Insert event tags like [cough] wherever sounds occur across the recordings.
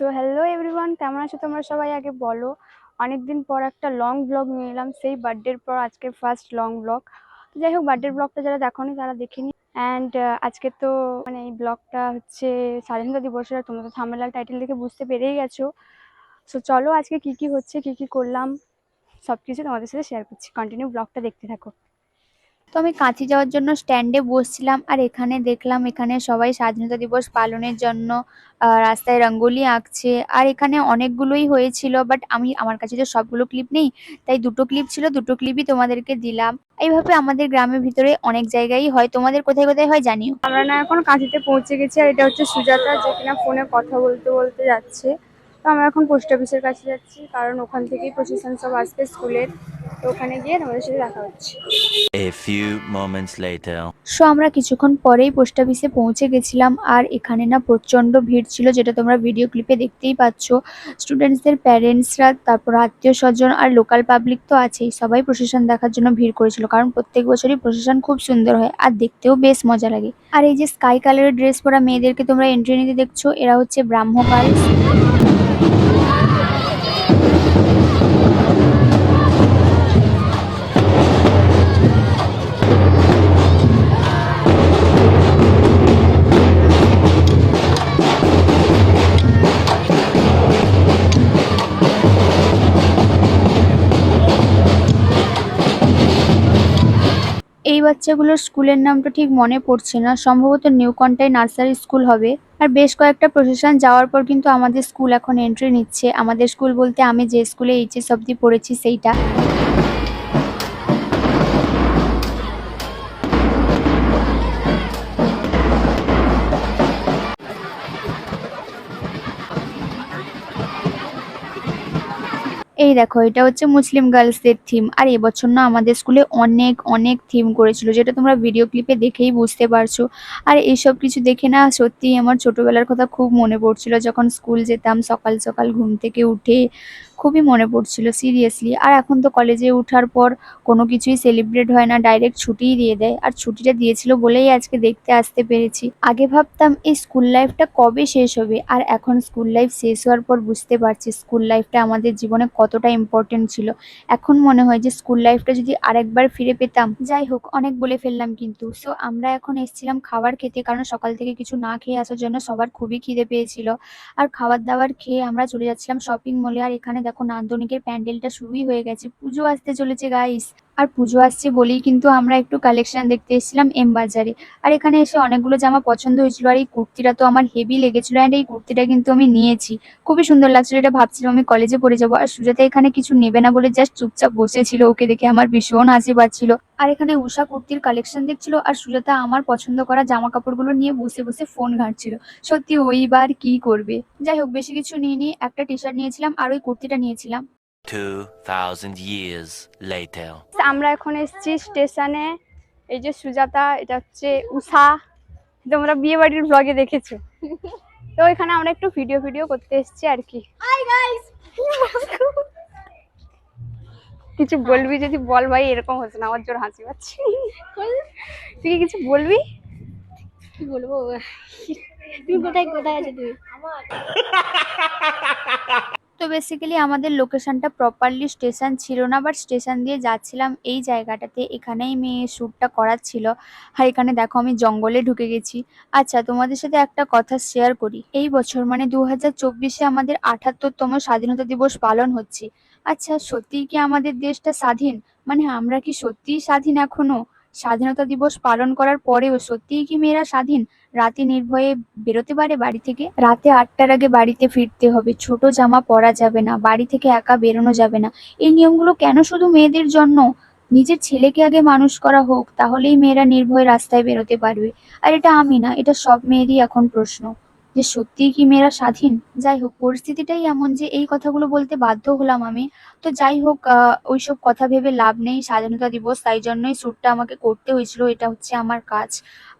So hello everyone কেমন আছো তোমরা সবাই? আগে বলো, অনেকদিন পর একটা লং ব্লগ নিয়ে এলাম, সেই বার্থডের পর আজকে ফার্স্ট লং ব্লগ তো যাই হোক বার্থডের ব্লগটা যারা দেখোনি, তারা দেখেনি অ্যান্ড আজকে তো মানে এই ব্লগটা হচ্ছে স্বাধীনতা দিবসের, আর তোমরা তো থামেলাল টাইটেল দেখে বুঝতে পেরেই গেছো। সো চলো আজকে কি কি হচ্ছে, কি কি করলাম সব কিছু তোমাদের সাথে শেয়ার করছি। কন্টিনিউ ব্লগটা দেখতে থাকো। তো আমি কাঁচি যাওয়ার জন্য স্ট্যান্ডে বসছিলাম আর এখানে দেখলাম এখানে সবাই স্বাধীনতা দিবস পালনের জন্য রাস্তায় রঙ্গোলি আঁকছে। আর এখানে অনেকগুলোই হয়েছিল বাট আমি, আমার কাছে তো সবগুলো ক্লিপ নেই, তাই দুটো ক্লিপ ছিল, দুটো ক্লিপই তোমাদেরকে দিলাম। এইভাবে আমাদের গ্রামের ভিতরে অনেক জায়গায় হয়। তোমাদের কোথায় কোথায় হয় জানিও? আমরা না এখন কাঁথিতে পৌঁছে গেছি, আর এটা হচ্ছে সুজাতা, যে কিনা ফোনে কথা বলতে বলতে যাচ্ছে। তো আমরা এখন পোস্ট অফিসের কাছে যাচ্ছি, কারণ ওখান থেকেই প্রশাসন সব আসবে স্কুলের। তো ওখানে গিয়ে তোমাদের সাথে দেখা হচ্ছে। A few moments later. So আমরা কিছুক্ষণ পরেই পোস্ট অফিসে পৌঁছে গেছিলাম আর এখানে না প্রচণ্ড ভিড় ছিল যেটা তোমরা ভিডিও ক্লিপে দেখতেই পাচ্ছ। স্টুডেন্টসদের প্যারেন্টসরা তারপর আত্মীয় স্বজন আর লোকাল পাবলিক তো আছেই। সবাই প্রশাসন দেখার জন্য ভিড় করেছিল কারণ প্রত্যেক বছরই প্রশাসন খুব সুন্দর হয় আর দেখতেও বেশ মজা লাগে। আর এই যে স্কাই কালারের ড্রেস পরা মেয়েদেরকে তোমরা এন্ট্রি নিতে দেখছ এরা হচ্ছে ব্রাহ্ম এই বাচ্চাগুলোর স্কুলের নামটা ঠিক মনে পড়ছে না। সম্ভবত নিউ কন্টাই নার্সারি স্কুল হবে। আর বেশ কয়েকটা প্রশাসন যাওয়ার পর কিন্তু আমাদের স্কুল এখন এন্ট্রি নিচ্ছে। আমাদের স্কুল বলতে আমি যে স্কুলে এইচএস অব্দি পড়েছি সেইটা। এই দেখো, এটা হচ্ছে মুসলিম গার্লসদের থিম আর এবছর না আমাদের স্কুলে অনেক অনেক থিম করেছিল, যেটা তোমরা ভিডিও ক্লিপে দেখেই বুঝতে পারছ। আর এইসব কিছু দেখে না সত্যিই আমার ছোটবেলার কথা খুব মনে পড়ছিল, যখন স্কুল যেতাম সকাল সকাল ঘুম থেকে উঠে খুবই মনে পড়ছিল সিরিয়াসলি আর এখন তো কলেজে ওঠার পর কোনো কিছুই সেলিব্রেট হয় না ডাইরেক্ট ছুটিই দিয়ে দেয়। আর ছুটিটা দিয়েছিল বলেই আজকে দেখতে আসতে পেরেছি। আগে ভাবতাম, এই স্কুল লাইফটা কবে শেষ হবে? আর এখন স্কুল লাইফ শেষ হওয়ার পর বুঝতে পারছি স্কুল লাইফটা আমাদের জীবনে কতটা ইম্পর্টেন্ট ছিল। এখন মনে হয় যে স্কুল লাইফটা যদি আরেকবার ফিরে পেতাম, যাই হোক, অনেক বলে ফেললাম কিন্তু। সো আমরা এখন এসেছিলাম খাবার খেতে, কারণ সকাল থেকে কিছু না খেয়ে আসার জন্য সবার খুবই খিদে পেয়েছিল। আর খাবার দাবার খেয়ে আমরা চলে যাচ্ছিলাম শপিং মলে আর এখানে দেখো নান্দনিকের প্যান্ডেলটা শুরুই হয়ে গেছে। পুজো আসতে চলেছে গাইস আর পুজো আসছে বলেই কিন্তু আমরা একটু কালেকশন দেখতে এসেছিলাম এম বাজারে আর এখানে এসে অনেকগুলো জামা পছন্দ হয়েছিল আর এই কুর্তিটা তো আমার হেভি লেগেছিল অ্যান্ড এই কুর্তিটা কিন্তু আমি নিয়েছি। খুবই সুন্দর লাগছিল, এটা ভাবছিলাম আমি কলেজে পড়ে যাব। আর সুজাতা এখানে কিছু নেবে না বলে জাস্ট চুপচাপ বসেছিল, ওকে দেখে আমার ভীষণ হাসি পাচ্ছিল। আর এখানে উষা কুর্তির কালেকশন দেখছিল আর সুজাতা আমার পছন্দ করা জামা কাপড়গুলো নিয়ে বসে বসে ফোন ঘাঁটছিল। সত্যি ওইবার কি করবে? যাই হোক, বেশি কিছু নিয়ে নিয়ে একটা টি শার্ট নিয়েছিলাম আর ওই কুর্তিটা নিয়েছিলাম। 2000 years later. আমরা এখন এসেছি স্টেশনে এই যে সুজাতা এটা হচ্ছে উষা। তোমরা বিয়ে বাড়ির ব্লগে দেখেছ। তো এখানে আমরা একটু ভিডিও ভিডিও করতে এসেছি আর কি। কিছু বলবি যদি বল ভাই এরকম হচ্ছে না আমার জোর হাসি পাচ্ছে। তুই কিছু বলবি? কি বলব? তুমি কোথায় কোথায় আছো তুমি? [laughs] তো বেসিক্যালি আমাদের লোকেশনটা প্রপারলি স্টেশন ছিল না বাট স্টেশন দিয়ে যাচ্ছিলাম এই জায়গাটাতে। এখানেই মেয়ে শ্যুটটা করার ছিল আর এখানে দেখো আমি জঙ্গলে ঢুকে গেছি। আচ্ছা তোমাদের সাথে একটা কথা শেয়ার করি। এই বছর মানে দু হাজার চব্বিশে আমাদের আঠাত্তরতম স্বাধীনতা দিবস পালন হচ্ছে। আচ্ছা সত্যিই কি আমাদের দেশটা স্বাধীন? মানে আমরা কি সত্যিই স্বাধীন এখনও? স্বাধীনতা দিবস পালন করার পরেও সত্যিই কি মেয়েরা স্বাধীন? রাতে নির্ভয়ে বেরোতে পারে বাড়ি থেকে? রাতে আটটার আগে বাড়িতে ফিরতে হবে। ছোট জামা পরা যাবে না, বাড়ি থেকে একা বেরোনো যাবে না। এই নিয়মগুলো কেন শুধু মেয়েদের জন্য? নিজের ছেলেকে আগে মানুষ করা হোক, তাহলেই মেয়েরা নির্ভয়ে রাস্তায় বেরোতে পারবে। আর এটা আমি না, এটা সব মেয়েরই এখন প্রশ্ন। যে সত্যিই কি মেয়েরা স্বাধীন? যাই হোক, পরিস্থিতিটাই এমন যে এই কথাগুলো বলতে বাধ্য হলাম আমি। তো যাই হোক ওইসব কথা ভেবে লাভ নেই, স্বাধীনতা দিবস, তাই জন্যই শ্যুটটা আমাকে করতে হয়েছিল, এটা হচ্ছে আমার কাজ।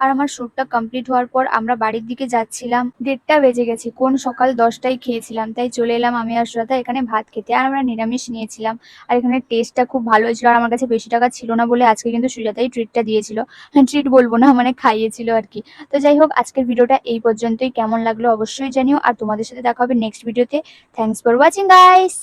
আর আমার শ্যুটটা কমপ্লিট হওয়ার পর আমরা বাড়ির দিকে যাচ্ছিলাম, দেড়টা বেজে গেছে, কোন সকাল দশটায় খেয়েছিলাম, তাই চলে এলাম আমি আর শ্রদ্ধা এখানে ভাত খেতে, আর আমরা নিরামিষ নিয়েছিলাম। আর এখানে টেস্টটা খুব ভালো হয়েছিল, আর আমার কাছে বেশি টাকা ছিল না বলে আজকে কিন্তু সুজাতাই ট্রিটটা দিয়েছিল। হ্যাঁ ট্রিট বলব না মানে খাইয়েছিল আর কি। তো যাই হোক, আজকের ভিডিওটা এই পর্যন্তই, কেমন লাগল অবশ্যই জানিও। আর তোমাদের সাথে দেখা হবে নেক্সট ভিডিওতে থ্যাংকস ফর ওয়াচিং গাইস